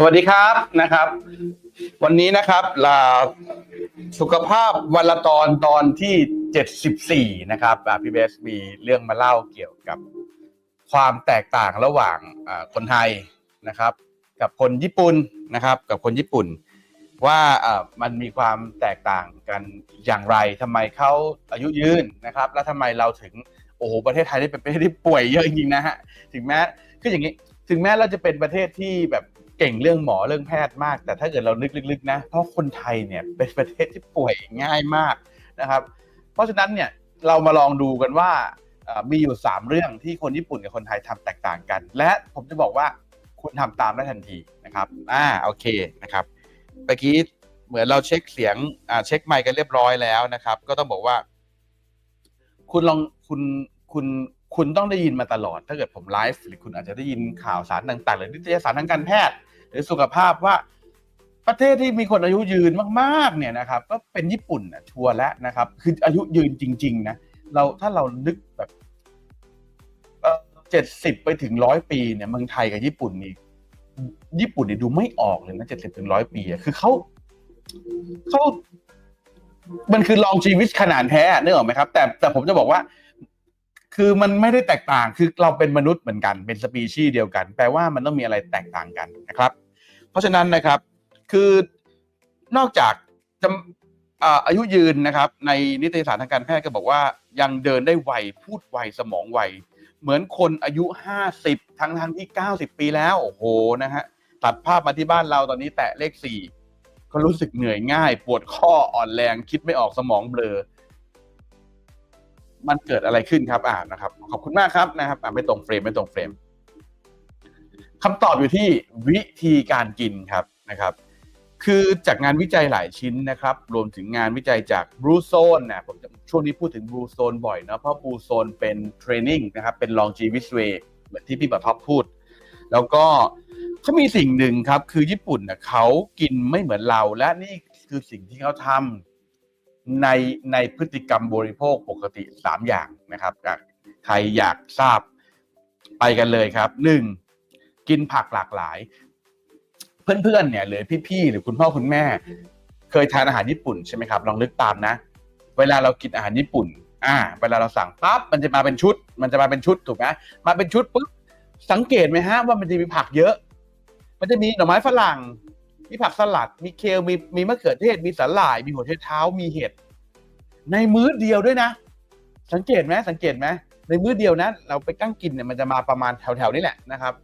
สวัสดีครับนะครับ วันนี้นะครับลาสุขภาพวันละตอนตอนที่เจ็ดสิบสี่นะครับพี่เบสมีเรื่องมาเล่าเกี่ยวกับความแตกต่างระหว่างคนไทยนะครับ กับคนญี่ปุ่นนะครับ กับคนญี่ปุ่น ว่ามันมีความแตกต่างกันอย่างไรทำไมเขาอายุยืนนะครับ แล้วทำไมเราถึงโอ้โหประเทศไทยนี่เป็นประเทศที่ป่วยเยอะจริงๆนะฮะถึงแม้คืออย่างนี้ถึงแม้เราจะเป็นประเทศที่แบบ เก่งเรื่องหมอเรื่องแพทย์มาก แต่ถ้าเกิดเรานึกลึกๆนะ เพราะคนไทยเนี่ยเป็นประเทศที่ป่วยง่ายมากนะครับ เพราะฉะนั้นเนี่ยเรามาลองดูกันว่ามีอยู่ 3 เรื่องที่คนญี่ปุ่นกับคนไทยทำแตกต่างกัน และผมจะบอกว่าคุณทำตามได้ทันทีนะครับอ่าโอเคนะครับเมื่อกี้เหมือนเราเช็คเสียงอ่าเช็คไมค์กันเรียบร้อยแล้วนะครับ ก็ต้องบอกว่า คุณลองคุณคุณคุณต้องได้ยินมาตลอด ถ้าเกิดผมไลฟ์หรือคุณอาจจะได้ยินข่าวสารต่างๆ หรือนิตยสารทางการแพทย์ หรือสุขภาพว่าประเทศที่มีคนอายุยืนมากๆเนี่ยนะครับ ก็เป็นญี่ปุ่นนะชัวร์แล้วนะครับ คืออายุยืนจริง ๆ นะเราถ้าเรานึกแบบเจ็ดสิบไปถึงร้อยปีเนี่ยเมืองไทยกับญี่ปุ่นนี่ญี่ปุ่นเนี่ยดูไม่ออกเลยนะเจ็ดสิบถึงร้อยปีอะคือเขาเขามันคือลองชีวิตขนาดแท้อะนึกออกไหมครับ แต่แต่ผมจะบอกว่า คือมันไม่ได้แตกต่างคือเราเป็นมนุษย์เหมือนกันเป็นสปีชีส์เดียวกันแปลว่ามันต้องมีอะไรแตกต่างกันนะครับ เพราะฉะนั้นนะครับคือนอกจากจะอาอายุยืนนะครับในนิตยสารทางการแพทย์ก็บอกว่ายังเดินได้ไวพูดไวสมองไวเหมือนคนอายุ 50 ทั้งทั้งที่ 90 ปีแล้ว โอ้โหนะฮะตัดภาพมาที่บ้านเราตอนนี้แตะเลข 4 ก็รู้สึกเหนื่อยง่าย ปวดข้ออ่อนแรงคิดไม่ออกสมองเบลอ มันเกิดอะไรขึ้นครับอ่านะครับ ขอบคุณมากครับนะครับอ่าไม่ตรงเฟรมไม่ตรงเฟรมคำตอบอยู่ที่วิธีการกินครับนะครับ คือจากงานวิจัยหลายชิ้นนะครับ รวมถึงงานวิจัยจากบรูโซนนะผมจะช่วงนี้พูดถึงบรูโซนบ่อยนะเพราะบรูโซนเป็นเทรนนิ่งนะครับ เป็นลองจีวิสเวเหมือนที่พี่ปะท็อปพูด แล้วก็เขามีสิ่งหนึ่งครับ คือญี่ปุ่นนะเขากินไม่เหมือนเรา และนี่คือสิ่งที่เขาทำ ในในพฤติกรรมบริโภคปกติ 3 อย่างนะครับใครอยากทราบไปกันเลยครับหนึ่งกินผักหลากหลาย เพื่อนๆเนี่ยหรือพี่ๆหรือคุณพ่อคุณแม่ เคยทานอาหารญี่ปุ่นใช่ไหมครับลองนึกตามนะ เวลาเรากินอาหารญี่ปุ่น อ่า เวลาเราสั่งปั๊บมันจะมาเป็นชุด มันจะมาเป็นชุดถูกไหมมาเป็นชุดปุ๊บสังเกตไหมฮะว่ามันจะมีผักเยอะ มันจะมีหน่อไม้ฝรั่ง มีผักสลัด มีเคลมีมีมะเขือเทศ มีสาหร่าย มีหัวไชเท้า มีเห็ด ในมื้อเดียวด้วยนะ สังเกตไหมสังเกตไหมในมื้อเดียวนะ เราไปกั้งกินเนี่ยมันจะมาประมาณแถวๆนี้แหละนะครับ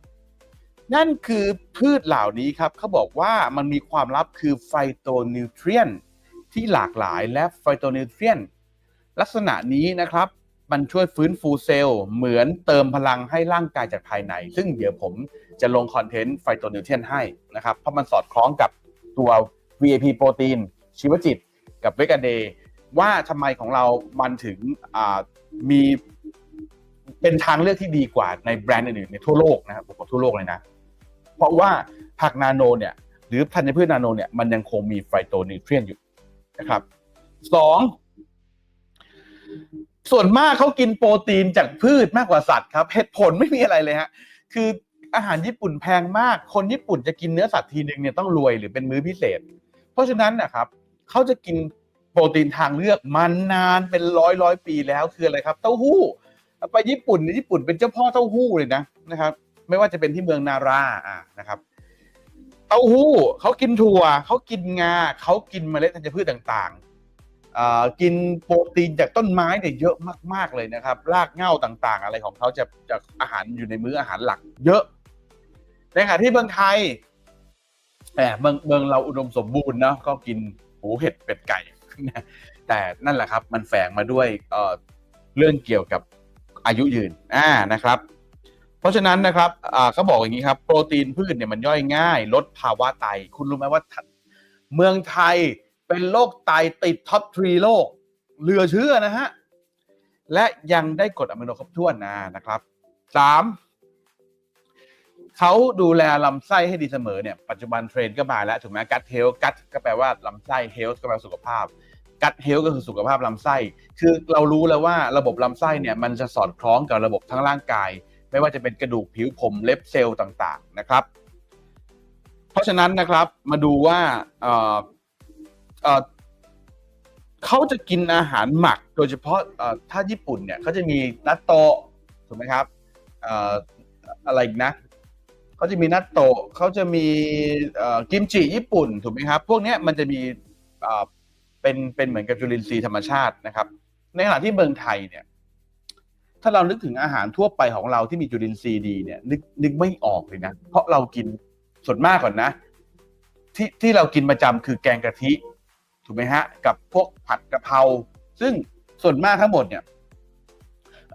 นั่นคือพืชเหล่านี้ครับเขาบอกว่ามันมีความลับคือไฟโตนิวเทรียนที่หลากหลายและไฟโตนิวเทรียนลักษณะนี้นะครับ มันช่วยฟื้นฟูเซลล์เหมือนเติมพลังให้ร่างกายจากภายใน ซึ่งเดี๋ยวผมจะลงคอนเทนต์ไฟโตนิวเทียนให้นะครับ เพราะมันสอดคล้องกับตัว VAP โปรตีนชีวจิต กับเวกาเดย์ว่าทำไมของเรามันถึงมีเป็นทางเลือกที่ดีกว่าในแบรนด์อื่นๆในทั่วโลกนะครับผมบอกทั่วโลกเลยนะ เพราะว่าผักนาโนเนี่ยหรือพันธัญพืชนาโนเนี่ยมันยังคงมีไฟโตนิวเทรียนอยู่นะครับสอง ส่วนมากเขากินโปรตีนจากพืชมากกว่าสัตว์ครับเหตุผลไม่มีอะไรเลยฮะคืออาหารญี่ปุ่นแพงมาก คนญี่ปุ่นจะกินเนื้อสัตว์ทีหนึ่งเนี่ยต้องรวยหรือเป็นมื้อพิเศษ เพราะฉะนั้นนะครับเขาจะกินโปรตีนทางเลือกมันนานเป็นร้อยร้อยปีแล้วคืออะไรครับ เต้าหู้ไปญี่ปุ่นเนี่ยญี่ปุ่นเป็นเจ้าพ่อเต้าหู้เลยนะนะครับ ไม่ว่าจะเป็นที่เมืองนาราอ่านะครับ เต้าหู้เขากินถั่วเขากินงาเขากินเมล็ดธัญพืชต่างๆ กินโปรตีนจากต้นไม้เนี่ยเยอะมาก ๆเลยนะครับ รากเหง้าต่างๆ อะไรของเขาจะจากอาหารอยู่ในมื้ออาหารหลัก เยอะ ในขณะที่เมืองไทยแหมเมืองเมืองเราอุดมสมบูรณ์เนาะก็กินหูเห็ดเป็ดไก่แต่นั่นแหละครับ มันแฝงมาด้วยเเรื่องเกี่ยวกับอายุยืนอ่านะครับ เพราะฉะนั้นนะครับเขาบอกอย่างนี้ครับ โปรตีนพืชเนี่ยมันย่อยง่าย ลดภาวะไต คุณรู้ไหมว่า เมืองไทย เป็นโรคไตติดท็อปทรีโลกเหลือเชื่อนะฮะ และยังได้กรดอะมิโนครบถ้วนนะนะครับสามเขาดูแลลำไส้ให้ดีเสมอเนี่ยปัจจุบันเทรนก็มาแล้วถูกไหมกัดเฮลกัดก็แปลว่าลำไส้เฮลก็แปลสุขภาพ กัดเฮลก็คือสุขภาพลำไส้ คือเรารู้แล้วว่าระบบลำไส้เนี่ยมันจะสอดคล้องกับระบบทั้งร่างกาย ไม่ว่าจะเป็นกระดูกผิวผมเล็บเซลล์ต่างๆนะครับ เพราะฉะนั้นนะครับมาดูว่า เขาจะกินอาหารหมัก โดยเฉพาะถ้าญี่ปุ่นเนี่ยเขาจะมีนัตโตะถูกไหมครับอะไรอีกนะเขาจะมีนัตโตะเขาจะมีกิมจิญี่ปุ่นถูกไหมครับ พวกนี้มันจะมีเป็นเป็นเหมือนกับจุลินทรีย์ธรรมชาตินะครับ ในขณะที่เมืองไทยเนี่ย ถ้าเรานึกถึงอาหารทั่วไปของเราที่มีจุลินทรีย์ดีเนี่ย นึกนึกไม่ออกเลยนะ เพราะเรากินส่วนมากก่อนนะ ที่ที่เรากินประจำคือแกงกะทิ ถูกไหมฮะ กับพวกผัดกะเพราซึ่งส่วนมากทั้งหมดเนี่ย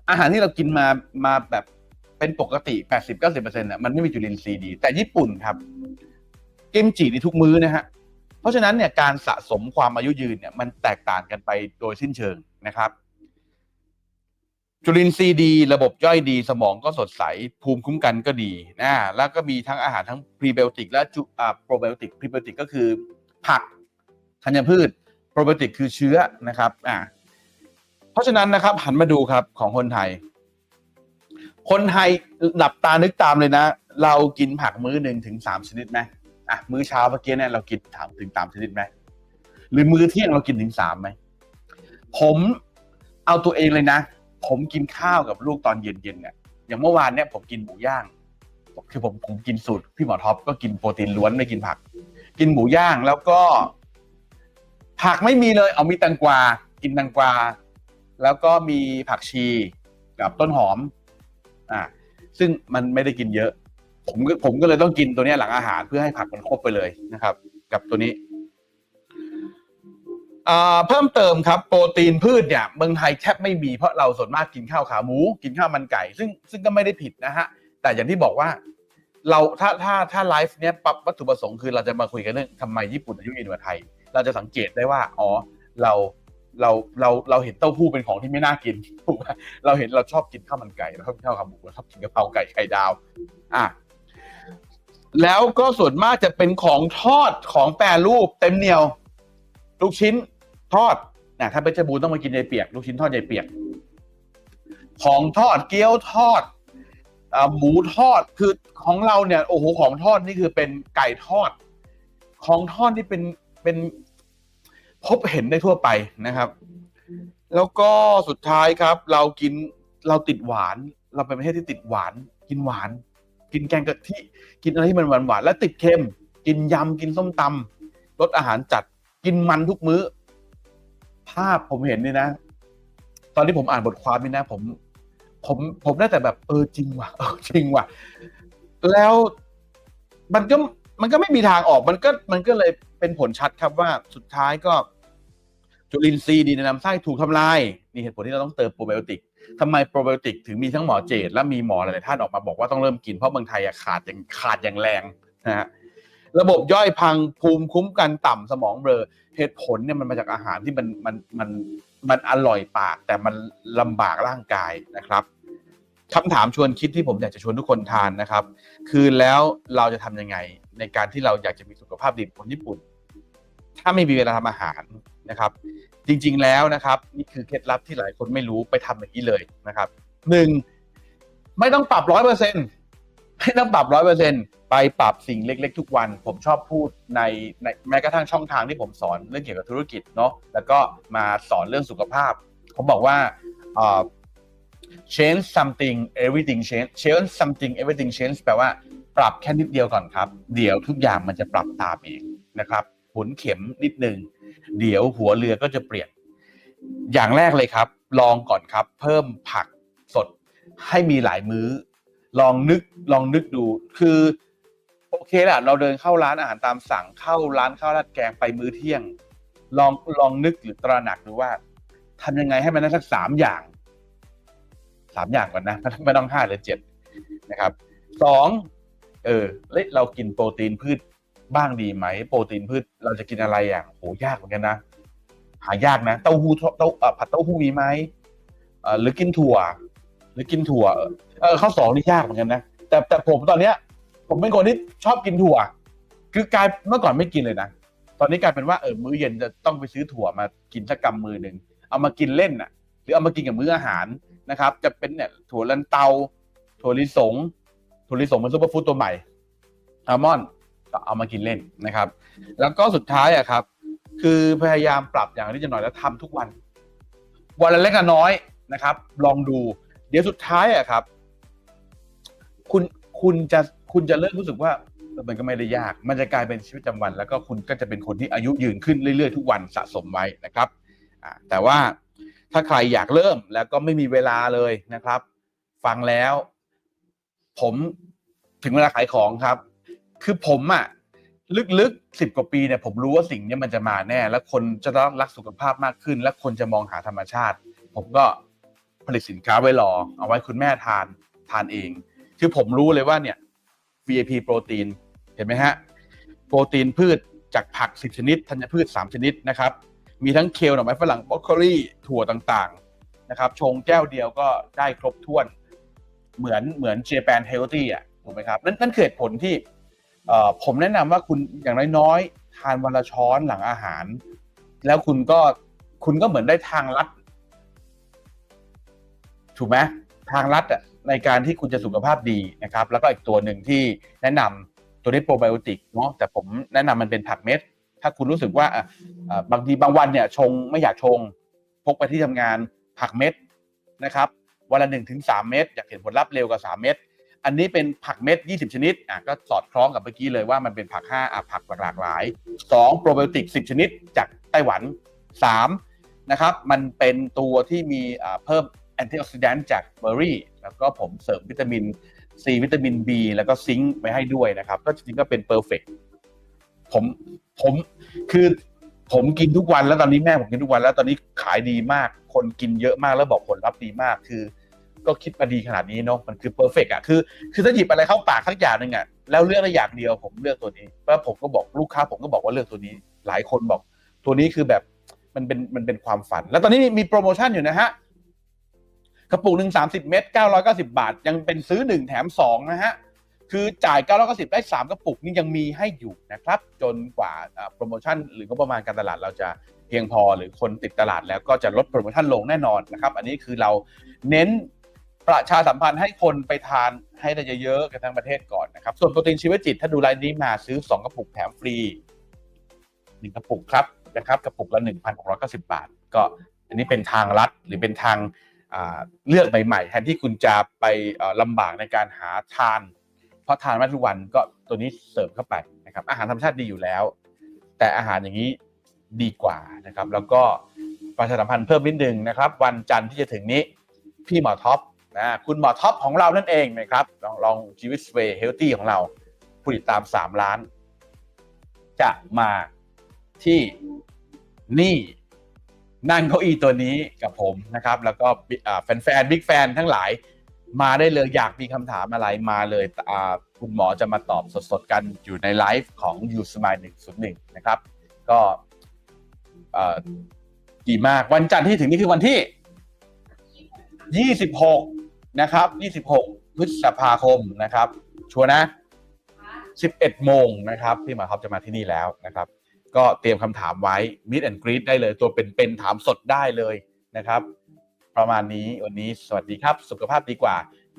อาหารที่เรากินมามาแบบเป็นปกติ 80-90%เนี่ยมันไม่มีจุลินทรีย์ดี แต่ญี่ปุ่นครับ กิมจิในทุกมื้อนะฮะเพราะฉะนั้นเนี่ยการสะสมความอายุยืนเนี่ยมันแตกต่างกันไปโดยสิ้นเชิงนะครับ จุลินทรีย์ดี ระบบย่อยดี สมองก็สดใส ภูมิคุ้มกันก็ดีนะแล้วก็มีทั้งอาหารทั้งพรีไบโอติกและจูอ่าโปรไบโอติกพรีไบโอติกก็คือผัก ธัญพืชโปรไบโอติกคือเชื้อนะครับอ่าเพราะฉะนั้นนะครับ หันมาดูครับของคนไทย คนไทยหลับตานึกตามเลยนะ เรากินผักมื้อหนึ่งถึงสามชนิดไหมอะมื้อเช้าเมื่อกี้เนี่ยเรากินถามถึงสามชนิดไหมหรือมื้อเที่ยงเรากินถึงสามไหมผมเอาตัวเองเลยนะ ผมกินข้าวกับลูกตอนเย็นๆเนี่ยอย่างเมื่อวานเนี่ยผมกินหมูย่าง คือผมผมกินสูตรพี่หมอท็อปก็กินโปรตีนล้วนไม่กินผัก กินหมูย่างแล้วก็ ผักไม่มีเลย เอามีแตงกวา กินแตงกวา แล้วก็มีผักชีกับต้นหอม อ่า ซึ่งมันไม่ได้กินเยอะ ผมก็ผมก็เลยต้องกินตัวนี้หลังอาหารเพื่อให้ผักมันครบไปเลยนะครับ กับตัวนี้อ่าเพิ่มเติมครับโปรตีนพืชเนี่ยเมืองไทยแทบไม่มีเพราะเราส่วนมากกินข้าวขาหมู กินข้าวมันไก่ ซึ่งซึ่งก็ไม่ได้ผิดนะฮะ แต่อย่างที่บอกว่า เราถ้าถ้าถ้าไลฟ์เนี้ยปรับวัตถุประสงค์คือเราจะมาคุยกันเรื่องทำไมญี่ปุ่นอายุยืนกว่าไทย เราจะสังเกตได้ว่าอ๋อเราเราเราเราเห็นเต้าหู้เป็นของที่ไม่น่ากินถูกไหมเราเห็นเราชอบกินข้าวมันไก่เราชอบกินข้าวขาหมูเราชอบกินกะเพราไก่ไข่ดาว อะแล้วก็ส่วนมากจะเป็นของทอดของแปรรูปเต็มเหนียว ลูกชิ้นทอดนะถ้าเป็นจบูต้องมากินยายเปียก ลูกชิ้นทอดยายเปียก ของทอดเกี๊ยวทอดอหมูทอดคือของเราเนี่ยโอ้โหของทอดนี่คือเป็นไก่ทอด ของทอดนี่เป็น เป็นพบเห็นได้ทั่วไปนะครับ แล้วก็สุดท้ายครับ เรากินเราติดหวาน เราเป็นประเทศที่ติดหวาน กินหวาน กินแกงกะทิกินอะไรที่มันหวานหวานและติดเค็ม กินยำกินส้มตำรสอาหารจัดกินมันทุกมื้อ ภาพผมเห็นนี่นะ ตอนที่ผมอ่านบทความนี่นะ ผม ผมผมได้แต่แบบ เออจริงว่ะเออจริงว่ะแล้วมันก็ มันก็ไม่มีทางออกมันก็มันก็เลยเป็นผลชัดครับว่าสุดท้ายก็จุลินทรีย์ดีในลำไส้ถูกทำลายนี่เหตุผลที่เราต้องเติมโปรไบโอติกทำไมโปรไบโอติกถึงมีทั้งหมอเจดและมีหมอหลายๆท่านออกมาบอกว่าต้องเริ่มกินเพราะเมืองไทยอะขาดอย่างขาดอย่างแรงนะฮะระบบย่อยพังภูมิคุ้มกันต่ำสมองเบลอเหตุผลเนี่ยมันมาจากอาหารที่มันมันมันมันอร่อยปากแต่มันลำบากร่างกายนะครับ คำถามชวนคิดที่ผมอยากจะชวนทุกคนทานนะครับ คือแล้วเราจะทำยังไง ในการที่เราอยากจะมีสุขภาพดีคนญี่ปุ่น ถ้าไม่มีเวลาทำอาหารนะครับ จริงๆแล้วนะครับ นี่คือเคล็ดลับที่หลายคนไม่รู้ไปทำอย่างนี้เลยนะครับหนึ่งไม่ต้องปรับร้อยเปอร์เซ็นตไม่ต้องปรับร้อยเปอร์เซ็นไปปรับสิ่งเล็ก ๆ ทุกวัน ผมชอบพูดในในแม้กระทั่งช่องทางที่ผมสอนเรื่องเกี่ยวกับธุรกิจเนาะแล้วก็มาสอนเรื่องสุขภาพ ผมบอกว่าอ change something everything change change something everything change แปลว่าปรับแค่นิดเดียวก่อนครับ เดี๋ยวทุกอย่างมันจะปรับตามเองนะครับหมุนเข็มนิดนึง เดี๋ยวหัวเรือก็จะเปลี่ยน อย่างแรกเลยครับ ลองก่อนครับ เพิ่มผักสดให้มีหลายมื้อ ลองนึกลองนึกดูคือ โอเคแหละเราเดินเข้าร้านอาหารตามสั่งเข้าร้านข้าวราดแกงไปมื้อเที่ยง ลองลองนึกหรือตระหนักดูว่าทำยังไงให้มันได้สักสามอย่าง สามอย่างก่อนนะไม่ต้องห้าหรือเจ็ดนะครับสองเออเฮ้ยเรากินโปรตีนพืชบ้างดีไหม โปรตีนพืชเราจะกินอะไรอย่างโหยากเหมือนกันนะ หายากนะ เต้าหู้เต้าผัดเต้าหู้มีไหมหรือกินถั่ว หรือกินถั่วเออข้าวสองนี่ยากเหมือนกันนะแต่แต่ผมตอนเนี้ย ผมเป็นคนที่ชอบกินถั่ว คือกลายเมื่อก่อนไม่กินเลยนะตอนนี้กลายเป็นว่าเออมื้อเย็นจะต้องไปซื้อถั่วมากินสักกำมือหนึ่งเอามากินเล่นน่ะ หรือเอามากินกับมื้ออาหาร นะครับ จะเป็นเนี่ยถั่วลันเตา ถั่วลิสง ถั่วลิสงมันซุปเปอร์ฟู้ดตัวใหม่อัลมอนด์ก็เอามากินเล่นนะครับ แล้วก็สุดท้ายอะครับ คือพยายามปรับอย่างนี้จะหน่อยแล้วทำทุกวัน วันละเล็กน้อยนะครับ ลองดู เดี๋ยวสุดท้ายอะครับ คุณคุณจะคุณจะเริ่มรู้สึกว่ามันก็ไม่ได้ยาก มันจะกลายเป็นชีวิตประจำวัน แล้วก็คุณก็จะเป็นคนที่อายุยืนขึ้นเรื่อยๆทุกวันสะสมไว้นะครับแต่ว่า ถ้าใครอยากเริ่มแล้วก็ไม่มีเวลาเลยนะครับ ฟังแล้ว ผมถึงเวลาขายของครับ คือผมอะลึกๆสิบกว่าปีเนี่ยผมรู้ว่าสิ่งนี้มันจะมาแน่ แล้วคนจะต้องรักสุขภาพมากขึ้น และคนจะมองหาธรรมชาติ ผมก็ผลิตสินค้าไว้รอ เอาไว้คุณแม่ทานทานเอง คือผมรู้เลยว่าเนี่ย VIP โปรตีนเห็นไหมฮะ โปรตีนพืชจากผัก 10 ชนิดธัญพืช 3 ชนิดนะครับ มีทั้งเคลหน่อไม้ฝรั่งบรอกโคลีถั่วต่างๆนะครับ ชงแก้วเดียวก็ได้ครบถ้วน เหมือนเหมือนเจแปนเฮลตี้อะถูกไหมครับนั่นนั่นคือเหตุผลที่เอ่อผมแนะนำว่าคุณอย่างน้อยๆทานวันละช้อนหลังอาหาร แล้วคุณก็คุณก็เหมือนได้ทางลัด ถูกไหมทางลัดอะในการที่คุณจะสุขภาพดีนะครับ แล้วก็อีกตัวหนึ่งที่แนะนำตัวนี้โปรไบโอติกเนาะแต่ผมแนะนำมันเป็นผักเม็ด ถ้าคุณรู้สึกว่าบางทีบางวันเนี่ยชงไม่อยากชง พกไปที่ทำงานผักเม็ดนะครับวันละหนึ่งถึงสามเม็ดอยากเห็นผลลัพธ์เร็วกว่าสามเม็ดอันนี้เป็นผักเม็ดยี่สิบชนิดอะก็สอดคล้องกับเมื่อกี้เลยว่ามันเป็นผักห้าอะผักหลากหลายสองโปรไบโอติกสิบชนิดจากไต้หวันสามนะครับ มันเป็นตัวที่มีอ่าเพิ่มแอนตี้ออกซิแดนต์จากเบอร์รี่ แล้วก็ผมเสริมวิตามินซีวิตามิน B แล้วก็ซิงค์ไว้ให้ด้วยนะครับ ก็จริงๆก็เป็นเพอร์เฟกผม ผมคือผมกินทุกวันแล้วตอนนี้แม่ผมกินทุกวันแล้วตอนนี้ขายดีมาก คนกินเยอะมากแล้วบอกผลลัพธ์ดีมากคือ ก็คิดมาดีขนาดนี้เนาะมันคือเพอร์เฟกอะคือคือถ้าหยิบอะไรเข้าปากสักอย่างหนึ่งอะแล้วเลือกได้อย่างเดียวผมเลือกตัวนี้แล้วผมก็บอกลูกค้าผมก็บอกว่าเลือกตัวนี้ หลายคนบอก ตัวนี้คือแบบมันเป็นมันเป็นความฝัน แล้วตอนนี้มีโปรโมชั่นอยู่นะฮะกระปุกหนึ่งสามสิบเม็ดเก้าร้อยเก้าสิบาท ยังเป็นซื้อหนึ่งแถมสองนะฮะ คือจ่าย 990 ได้ 3 กระปุกนี่ยังมีให้อยู่นะครับ จนกว่าโปรโมชั่นหรือก็ประมาณการตลาดเราจะเพียงพอหรือคนติดตลาดแล้วก็จะลดโปรโมชั่นลงแน่นอนนะครับ อันนี้คือเราเน้นประชาสัมพันธ์ให้คนไปทานให้ได้เยอะๆกันทั้งประเทศก่อนนะครับ ส่วนโปรตีนชีวจิตถ้าดูรายนี้มาซื้อ 2 กระปุกแถมฟรี 1 กระปุกครับนะครับกระปุกละ1,690 บาท ก็อันนี้เป็นทางลัดหรือเป็นทางเลือกใหม่ๆแทนที่คุณจะไปลำบากในการหาทาน ราะทานมาทุกวันก็ตัวนี้เสริมเข้าไปนะครับ อาหารธรรมชาติดีอยู่แล้ว แต่อาหารอย่างนี้ดีกว่านะครับ แล้วก็ประชาสัมพันธ์เพิ่มนิดนึงนะครับ วันจันทร์ที่จะถึงนี้ พี่หมอท็อปนะคุณหมอท็อปของเรานั่นเองนะครับ ลองลองชีวิตเวย์เฮลตี้ของเรา ผู้ติดตาม 3 ล้าน จะมาที่นี่นั่งเก้าอี้ตัวนี้กับผมนะครับ แล้วก็แฟนๆบิ๊กแฟนทั้งหลาย มาได้เลยอยากมีคำถามอะไรมาเลยคุณหมอจะมาตอบสดๆกันอยู่ในไลฟ์ของ u s m i l e 101นะครับ ก็ดีมากวันจันทร์ที่ถึงนี่คือวันที่ 26 นะครับ 26 พฤษภาคมนะครับ ชัวนะ 11 โมงนะครับ พี่หมาครับจะมาที่นี่แล้วนะครับ ก็เตรียมคำถามไว้ Meet and Greet ได้เลย ตัวเป็นๆถามสดได้เลยนะครับ ประมาณนี้วันนี้สวัสดีครับ สุขภาพดีกว่า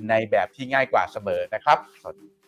ในแบบที่ง่ายกว่าเสมอนะครับสวัสดี